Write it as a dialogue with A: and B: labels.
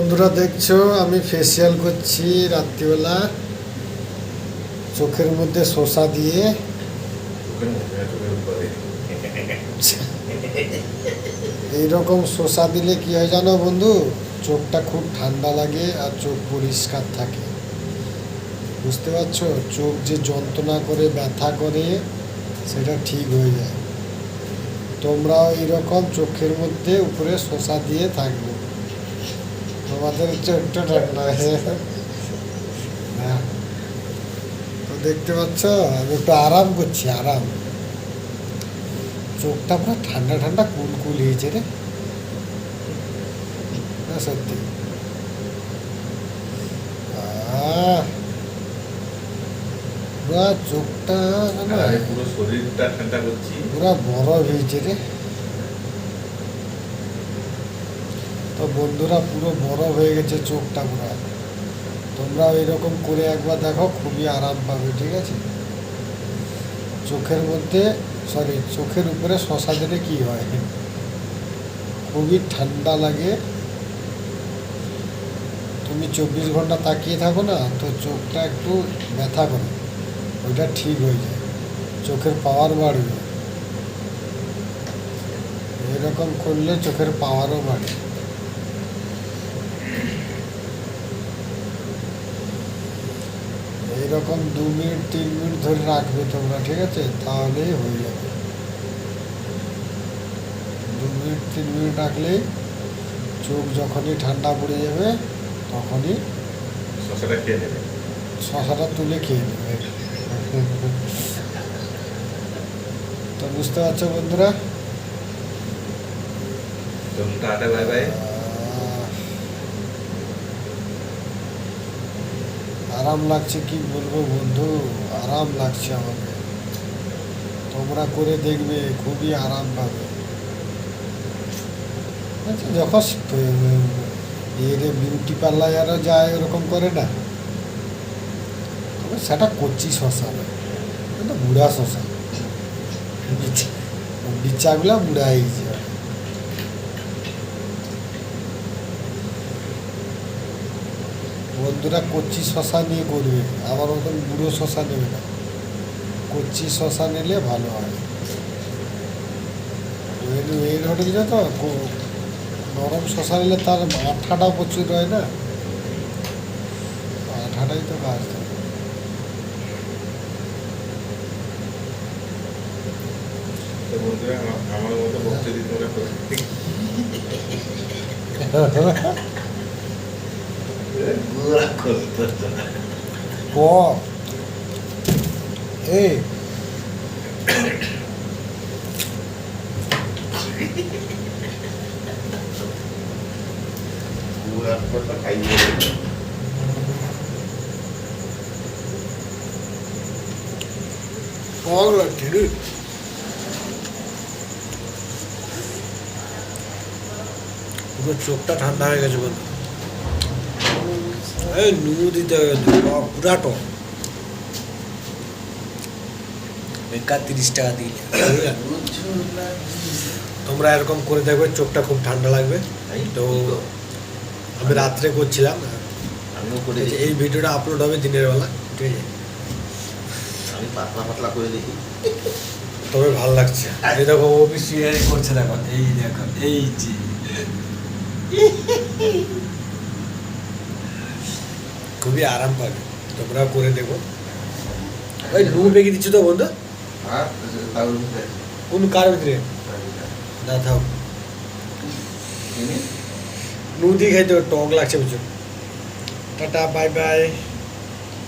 A: বন্ধুরা দেখছ, আমি ফেসিয়াল করছি রাত্রিবেলা। চোখের মধ্যে শসা দিয়ে। এইরকম শসা দিলে কি হয় জানো বন্ধু? চোখটা খুব ঠান্ডা লাগে আর চোখ পরিষ্কার থাকে। বুঝতে পারছ? চোখ যে যন্ত্রণা করে, ব্যথা করে, সেটা ঠিক হয়ে যায়। তোমরাও এইরকম চোখের মধ্যে উপরে শসা দিয়ে থাকবে। তোমাদের চোখটা ঠান্ডা হয়ে হ্যাঁ। তো দেখতে পাচ্ছ আমি একটু আরাম করছি আরাম। চোখটা পুরো ঠান্ডা ঠান্ডা কুল কুল হয়েছে রে। না সত্যি। পুরা চোখটা না
B: পুরো শরীরটা ঠান্ডা করছি।
A: পুরা বরফ হয়েছে রে। তো বন্ধুরা পুরো বরফ হয়ে গেছে চোখটা পুরো। তোমরা এরকম করে একবার দেখো, খুবই আরাম পাবে, ঠিক আছে? চোখের মধ্যে সরি চোখের উপরে শশা দিলে কি হয়? খুবই ঠান্ডা লাগে। তুমি চব্বিশ ঘণ্টা তাকিয়ে থাকো না, তো চোখটা একটু ব্যথা করে। ওইটা ঠিক হয়ে যায়। চোখের পাওয়ার বাড়বে। এরকম করলে চোখের পাওয়ারও বাড়ে। এইরকম দু মিনিট তিন মিনিট ধরে রাখবে তোমরা ঠিক আছে? তাহলেই হয়ে যাবে। দু মিনিট তিন মিনিট রাখলেই চোখ যখনই ঠান্ডা পড়ে যাবে তখনই
B: শশাটা খেয়ে নেবে।
A: শশাটা তুলে খেয়ে নেবে। তো বুঝতে পারছ বন্ধুরা?
B: Ta ta bye bye.
A: আরাম লাগছে কি বলব বন্ধু? আরাম লাগছে আমাকে। তোমরা করে দেখবে, খুবই আরাম পাবে। আচ্ছা যখন এর বিউটি পার্লারও যায় ওরকম করে না। তবে সেটা করছি শশা না বুড়া শশা বিচা- বিচাগুলা বুড়া হয়েছে। বন্ধুরা কচি শশা নিয়ে করবে। আমার মতন বুড়ো শশা নেবে না। কচ্ছি শশা নিলে ভালো হয়। এর হটে দিলে তো নরম শশা নিলে তার আঠাটা প্রচুর হয় না? আঠাটাই তো কাজ দেয়।
B: তো বন্ধুরা আমার- আমার মতো ভক্ত যদি তোমরা প্রত্যেক গুড়া করতে
A: ক এই
B: গুড়া করতে খাইয়ে দেবে।
A: টক লাগছে রে পুরো চোখটা ঠান্ডা হয়ে গেছে বন্ধু এই নুনু দিতে হবে কিন্তু পুরা টক বেকার তিরিশ টাকা দিলে তোমরা এরকম করে দেখবে চোখটা খুব ঠান্ডা লাগবে। তো আমি রাত্রে করছিলাম।
C: আমিও করে
A: এই ভিডিওটা আপলোড হবে দিনের বেলা ঠিক আছে?
C: আমি পাতলা পাতলা করে দেখি।
A: তবে ভালো লাগছে। এই দেখো ও অফিস করছে দেখো। এই দেখো এই যে। খুবই আরাম পাবে। তোমরা করে দেখো। ওই নুন বেগে দিচ্ছ তো বন্ধু?
C: আর
A: কোন কার ভিতরে? না থাক। নুন দিয়ে খাইতে টক লাগছে বুঝছ টাটা বাই বাই